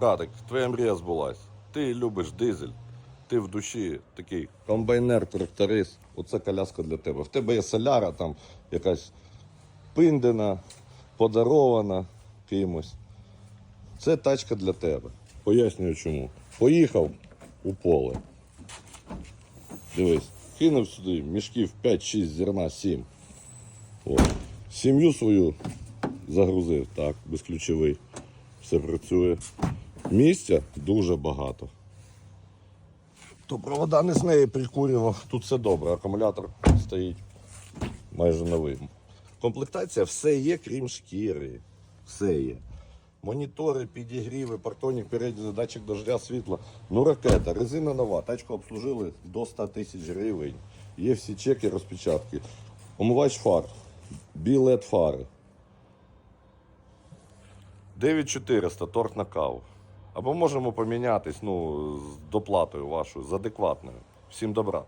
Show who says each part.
Speaker 1: Братик, твоя мрія збулась. Ти любиш дизель. Ти в душі такий комбайнер, тракторист. Оце коляска для тебе. В тебе є соляра, там якась пиндена, подарована кимось. Це тачка для тебе. Пояснюю чому. Поїхав у поле. Дивись, кинув сюди мішків 5-6 зерна, 7. От. Сім'ю свою загрузив, так, безключовий. Все працює. Місця дуже багато. То провода не з неї прикурював. Тут все добре, акумулятор стоїть майже новий. Комплектація все є, крім шкіри. Все є. Монітори, підігріви, партонік, передній датчик дождя, світла. Ну, ракета, резина нова. Тачку обслужили до 100 тисяч гривень. Є всі чеки, розпечатки. Омивач фар, білет фари. 9400 торг на каву. Або можемо помінятись ну, з доплатою вашою, з адекватною. Всім добра.